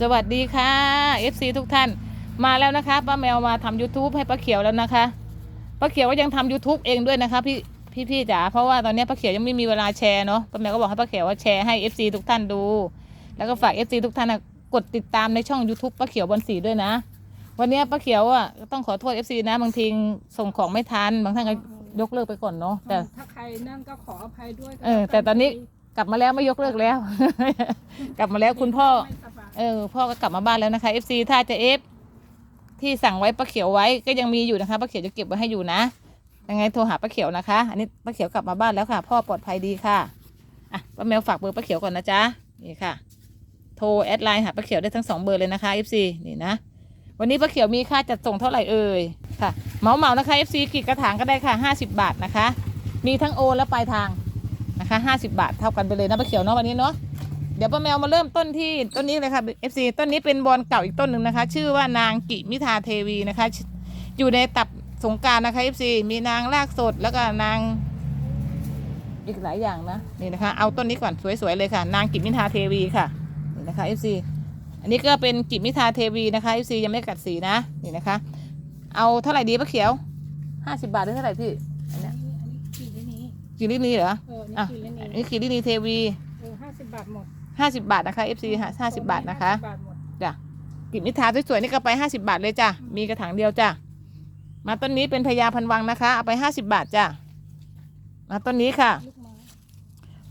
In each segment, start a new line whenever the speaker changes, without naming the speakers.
สวัสดีค่ะ FC ทุกท่านมาแล้วนะคะป้าแมวมาทำ YouTube ให้ป้าเขียวแล้วนะคะป้าเขียวก็ยังทำ YouTube เองด้วยนะคะพี่พี่พี่จ๋าเพราะว่าตอนนี้ป้าเขียวยังไม่มีเวลาแชร์เนาะป้าแมวก็บอกให้ป้าเขียวว่าแชร์ให้ FC ทุกท่านดู แล้วก็ฝาก FC ทุกท่านนะกดติดตามในช่อง YouTube ป้าเขียวบนสีด้วยนะ วันนี้ป้าเขียวอะก็ต้องขอโทษ FC นะบางทีส่งของไม่ทันบางท่านก็ยกเลิกไปก่อนเนาะแต่
ถ้าใครนั่นก็ขออภัยด้วย
เออแต่ตอนนี้กลับมาแล้วไม่ยกเลิกแล้ว กลับมาแล้วคุณพ่อ
ไม่สบาย
เออพ่อก็กลับมาบ้านแล้วนะคะ FC ถ้าจะเอฟที่สั่งไว้ป้าเขียวไว้ก็ยังมีอยู่นะคะป้าเขียวจะเก็บไว้ให้อยู่นะยังไงโทรหาป้าเขียวนะคะ อันนี้ป้าเขียวกลับมาบ้านแล้วค่ะ พ่อปลอดภัยดีค่ะอะป้าแมวฝากเบอร์ป้าเขียวก่อนนะจ๊ะนี่ค่ะ โทรแอดไลน์หาป้าเขียวได้ทั้งสองเบอร์เลยนะคะ FC นี่นะวันนี้ป้าเขียวมีค่าจัดส่งเท่าไหร่เอ่ยค่ะเหมาเหมานะคะ FC กี่กระถางก็ได้ค่ะ50 บาทนะคะ มีทั้งโอนและปลายทางนะคะ50 บาทเท่ากันไปเลยนะป้าเขียวเนาะวันนี้เนาะ เดี๋ยวป้าแมวมาเริ่มต้นที่ต้นนี้เลยค่ะ FC ต้นนี้เป็นบอลเก่าอีกต้นหนึ่งนะคะ ชื่อว่านางกิมิทาเทวีนะคะ อยู่ในตับสงกรารนะคะ FC มีนางรากสดแล้วก็นางอีกหลายอย่างนะนี่นะคะ เอาต้นนี้ก่อนสวยๆเลยค่ะ นางกิมิทาเทวีค่ะนี่นะคะ FC อันนี้ก็เป็นกิมิทาเทวีนะคะ FC ยังไม่กัดสีนะนี่นะคะ เอาเท่าไหร่ดีป้าเขียวห้าสิบาทหรือเท่าไหร่พี่อัน
อั
เนี้ย
นนี้อันนี้กี่ลินี้
กิลินีเหรอ
เออ
อะ
นี่กี่ลินี้
อันนี้กิลินีเทวี
เออห้าสิบบาทหมด
ห้าสิบาทนะคะ FC ห้าสิบาทนะคะ
50บาทหมด
จ้ะกิบนิทาสวยๆนี่ก็ไปห้าสิบาทเลยจ้ะมีกระถางเดียวจ้ะมาต้นนี้เป็นพญาพันวังนะคะเอาไปห้าสิบาทจ้ะมาต้นนี้ค่ะ
ลูกไม้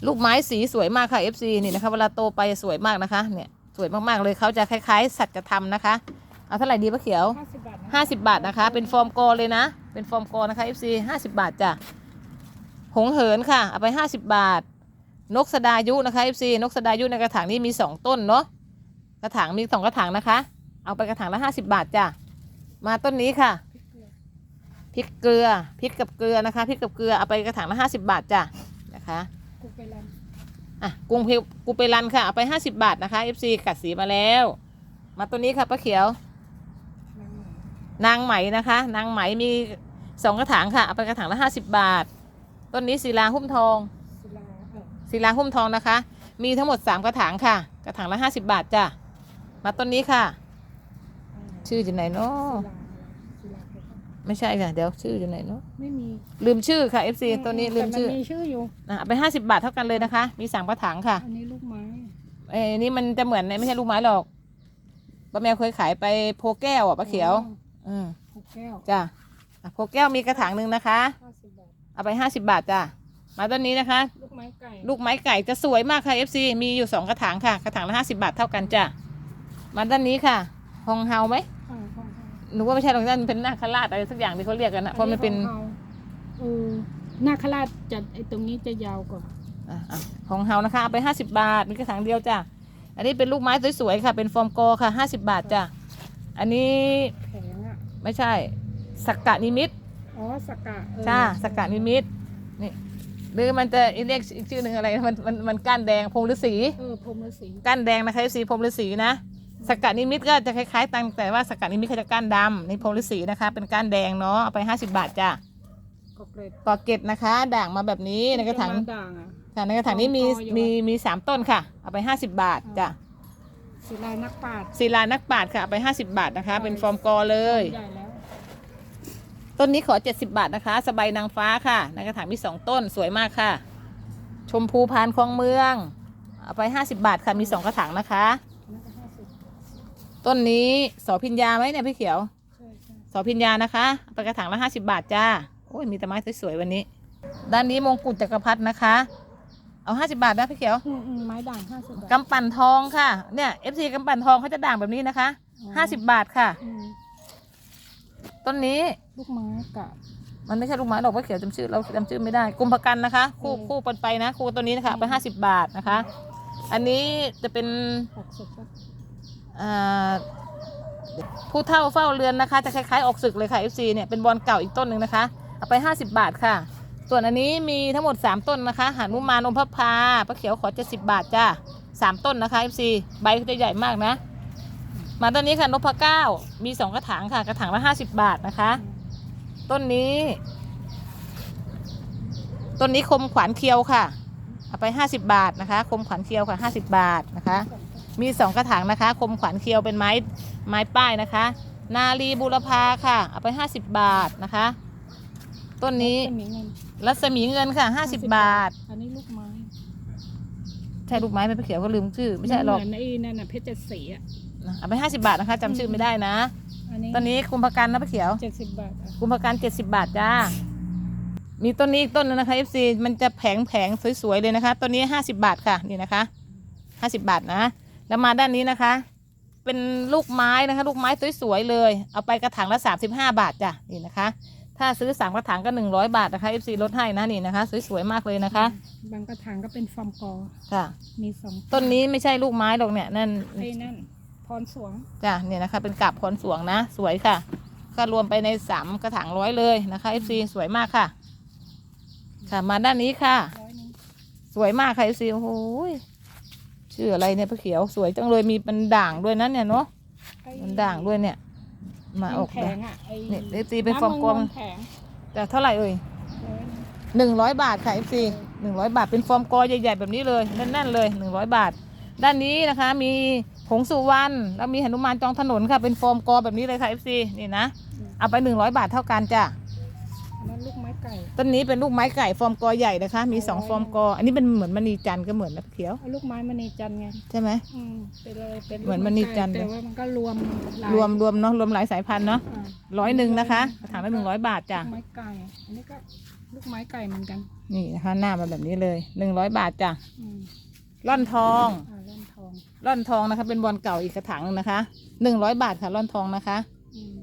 ลูกไม้สีสวยมากค่ะ FC นี่นะคะเวลาโตไปสวยมากนะคะ เนี่ยสวยมากๆเลยเขาจะคล้ายๆ สัจธรรมนะคะ เอาเท่าไหร่ดีป้าเขียว
ห้าสิบบาทนะ
ห้าสิบาทนะคะ เป็นฟอร์มโกเลยนะ เป็นฟอร์มโกนะคะ FC ห้าสิบาทจ้ะหงเหินค่ะเอาไปห้าสิบาท นกสดายุนะคะ FC นกสดายุในกระถางนี้มีสองต้นเนาะกระถางมีสองกระถางนะคะ เอาไปกระถางละห้าสิบาทจ้ะมาต้นนี้ค่ะพริกเกลือพริกกับเกลือนะคะพริกกับเกลือเอาไปกระถางละห้าสิบาทจ้ะนะคะ
กูไปรัน
อะกุ้งเพกูไปรันค่ะเอาไปห้าสิบาทนะคะ FC กัดสีมาแล้ว มาตัวนี้ค่ะป้าเขียว
นางหม
นางไหมนะคะ นางไหมมีสองกระถางค่ะเอาไปกระถางละห้าสิบบาท ต้นนี้ศิลาหุ้มทอง
ศิลาเออ
ศิลาหุ้มทองนะคะ มีทั้งหมดสามกระถางค่ะ กระถางละห้าสิบบาทจ้ะมาต้นนี้ค่ะ
เออ
ชื่ออยู่ไหนเนาะ
ศิลาศิลาเพชร
ไม่ใช่ค่ะ เดี๋ยวชื่ออยู่ไหนเนาะ
ไม่มี
ลืมชื่อค่ะ FC ตัวนี้ลืมชื่อ
แต่นมีชื่ออยู่
อะเอาไปห้าสิบบาทเท่ากันเลยนะคะ มีสามกระถางค่ะ
อันนี้ลูกไม้
เอ้ยนี่มันจะเหมือนไม่ใช่ลูกไม้หรอกป้าแมวเคยขายไปโพแก้วอะป้าเขียว อืม
หกแก้ว
จ้ะอะโพแก้วมีกระถางหนึ่งนะคะ
ห้าสิบบาท
เอาไปห้าสิบบาทจ้ะ มาต้นนี้นะคะ
ลูกไม้ไก่
ลูกไม้ไก่จะสวยมากค่ะ FC มีอยู่สองกระถางค่ะ กระถางละห้าสิบาทเท่ากันจ้ะมาด้านนี้ค่ะฮองเฮาไหม
อ่าของเขา
หนูว่าไม่ใช่หรอกนั่นเป็นนาคราชอะไรสักอย่างที่เขาเรียกกันนะเพราะมันเป็น
ของขาเออหน้าคราชจะไอตรงนี้จะยาวกว่า
อะอะของเฮานะคะเอาไปห้าสิบาทมีกระถางเดียวจ้ะอันนี้เป็นลูกไม้สวยๆค่ะ เป็นฟอร์มโกอค่ะห้าสิบาทจ้ะอันนี้
แผงอะ
ไม่ใช่สักกะนิมิต
อ๋อสกะเออ
จ้าสักกะนิมิตนี่ หรือมันจะเรียกอีกชื่อหนึ่งอะไรมันมันมันก้านแดงพรมฤาษี
เออพรหมฤาษี
ก้านแดงนะคะสีพรมฤาษีนะสกัดนิมิตก็จะคล้ายๆตังแต่ว่าสกัดนิมิตเขาจะก้านดำนี่พรมฤาษีนะคะ เป็นก้านแดงเนาะเอาไปห้าสิบาทจ้ะ
กอกเกร็ด
กอเกตนะคะ ด่างมาแบบนี้ในกระถาง
จมด่างอะ
ค่ะในกระถางนี้มี
กออยู่
มีมีสามต้นค่ะ เอาไปห้าสิบาทจ้ะ
ศิลานักปราชญ์
ศิลานักปราดค่ะเอาไปห้าสิบาทนะคะ เป็นฟอร์มกอเลย
ใหญ่แล้ว
ต้นนี้ขอเจ็ดสิบาทนะคะ สบายนางฟ้าค่ะในกระถางมีสองต้นสวยมากค่ะ ชมพูพานคลองเมือง เอาไปห้าสิบาทค่ะ มีสองกระถางนะคะ
น่าจะห้าสิบ
ต้นนี้สอพิญญาไหมเนี่ยพี่เขียว
ใช่ใช่
สอพิญญานะคะเอาไปกระถางละห้าสิบาทจ้า โอ้ยมีแต่ไม้สวยๆวันนี้ ด้านนี้มงกุฎจักรพรรดินะคะ เอาห้าสิบาทนะพี่เขียว
อืมอืมไม้ด่างห้าสิบบาท
กำปั่นทองค่ะ เนี่ยเอฟซีกำปั่นทองเขาจะด่างแบบนี้นะคะห้าสิบาทค่ะ
อืม
ต้นนี้
ลูกไม้กะ
มันไม่ใช่ลูกไม้หรอกพี่เขียวจำชื่อเราจำชื่อไม่ได้กุมภกันนะคะ คู่
อืม
คู่ปันไปนะ คู่ตัวนี้นะคะเอาไปห้าสิบาทนะคะ อันนี้จะเป็น
หกสิบก็
อ่าผู้เท่าเฝ้าเรือนนะคะ จะคล้ายๆออกศึกเลยค่ะ FC เนี่ยเป็นบอลเก่าอีกต้นหนึ่งนะคะเอาไป 50 บาทค่ะ ส่วนอันนี้มีทั้งหมด 3 ต้นนะคะหานุมานอมพระพาป้าเขียวขอ70บาทจ้า3ต้นนะคะ FC ใบเขาจะใหญ่มากนะ มาต้นนี้ค่ะนพเก้ามี2กระถางค่ะ กระถางละ50บาทนะคะ ต้นนี้ ต้นนี้คมขวานเคียวค่ะเอาไป50บาทนะคะ คมขวานเคียวค่ะ50บาทนะคะ
สองต้น
มีสองกระถางนะคะ คมขวัญเคียวเป็นไม้ไม้ป้ายนะคะ นาลีบุรพาค่ะ เอาไป50บาทนะคะ ต้นนี้
จะมีเงิน
รัศมีเงินค่ะ50บาท
อันนี้ลูกไม้
ใช่ลูกไม้ไหมป้าเขียวก็ลืมชื่อไม่ใช่หรอก
เหมือนไอ้นั่นน่ะเพชรเจ็ดสีอะ
เอาไป50บาทนะคะจำชื่อไม่ได้นะ
อันนี้
ตอนนี้กุมภกันนะป้าเขียว
เจ็ดสิบบาทอะ
กุมภกัน70บาทจ้า มีต้นนี้อีกต้นนึงนะคะ FC มันจะแผงแผงๆสวยๆเลยนะคะ ต้นนี้50บาทค่ะนี่นะคะ50บาทนะ แล้วมาด้านนี้นะคะ เป็นลูกไม้นะคะ ลูกไม้สวยๆเลย เอาไปกระถางละ35บาทจ้ะนี่นะคะ ถ้าซื้อสามกระถางก็100บาทนะคะ FC ลดให้นะนี่นะคะ สวยๆมากเลยนะคะ
บางกระถางก็เป็นฟอร์มกอ
ค่ะ
มีสอง
ต้นนี้ไม่ใช่ลูกไม้หรอกเนี่ยนั่น
ไอ้นั่น พรสวง
จ้ะเนี่ยนะคะ เป็นกาบพรสวงนะ สวยค่ะ ก็รวมไปในสามกระถางร้อยเลยนะคะ FC สวยมากค่ะ ค่ะมาด้านนี้ค่ะ
ร้อยหนึง
สวยมากค่ะ FC โอ้โหยชื่ออะไรเนี่ยพระเขียวสวยจังเลยมีเป็นด่างด้วยนะเนี่ยเนาะ
ไอ้
มันด่างด้วยเนี่ย มาออก
แผ
เลย
งอะไอ้
เนี่ย FC เป็นฟอร์มกลม
น้ำนแผง
แต่เท่าไหร่เอ่ย
ร้อยหนึ่ง
หนึ่งร้อยบาทค่ะ FC หนึ่งร้อยบาทเป็นฟอร์มกอใหญ่ๆแบบนี้เลยแน่นๆเลยหนึ่งร้อยบาท ด้านนี้นะคะมีห งสุวรรณแล้วมีหนุมานจองถนนค่ะ เป็นฟอร์มกอแบบนี้เลยค่ะ FC นี่นะ เอาไปหนึ่งร้อยบาทเท่ากันจ้ะ
อันนั้นลูกไม้ไก่
ต้นนี้เป็นลูกไม้ไก่ฟอร์มกอใหญ่นะคะ มีสองฟอร์มกอ อันนี้เป็นเหมือนมณีจันทร์ก็เหมือนนะเขียว
เอาลูกไม้มณีจันทร์ไง
ใช่ไหม
อืมเป็นเลยเป็น
เหมือนมณีจันทร์
แต่ว่ามันก็รวมหลาย
รวมรวมเนาะรวมหลายสายพันธุ์เนาะ
อ่า
ร้อยหนึ่งนะคะกระถางละหนึ่งร้อยบาทจ้ะ
ลูกไม้ไก่อันนี้ก็ลูกไม้ไก่เหมือนกัน
นี่นะคะหน้ามาแบบนี้เลยหนึ่งร้อยบาทจ้ะ
อืม
ร่อนทอง
อ่าเล่นทอง
ร่อนทองนะคะ เป็นบอลเก่าอีกกระถางหนึ่งนะคะหนึ่งร้อยบาทค่ะร่อนทองนะคะ
อืม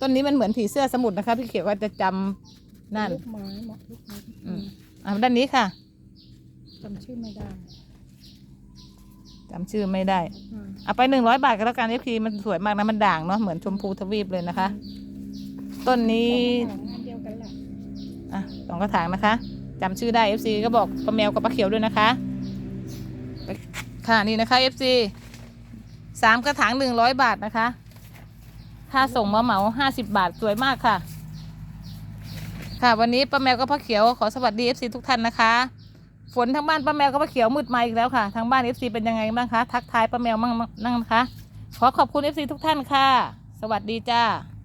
ต้นนี้มันเหมือนผีเสื้อสมุทรนะคะ พี่เขียวว่าจะจำนั่น
ลูกไม้เหมาะลูกไม้
อืม อ่าด้านนี้ค่ะ
จำชื่อไม่ได้
จำชื่อไม่ได้
อ่า
เอาไปหนึ่งร้อยบาทก็แล้วกันเอฟพีมันสวยมากนะมันด่างเนาะเหมือนชมพูทวีปเลยนะคะ ต้นนี้
สองอันเดียวกันแหละ
อะสองกระถางนะคะจำชื่อได้ FC ก็บอกป้าแมวกับป้าเขียวด้วยนะคะ ค่ะนี่นะคะ FC สามกระถางหนึ่งร้อยบาทนะคะ ค่าส่งมาเหมาห้าสิบบาทสวยมากค่ะ ค่ะวันนี้ป้าแมวกับป้าเขียวขอสวัสดี FC ทุกท่านนะคะ ฝนทั้งบ้านป้าแมวกับป้าเขียวมืดมาอีกแล้วค่ะทางบ้าน FC เป็นยังไงบ้างคะทักทายป้าแมวมั่งนั่งนะคะขอขอบคุณ FC ทุกท่านค่ะ สวัสดีจ้า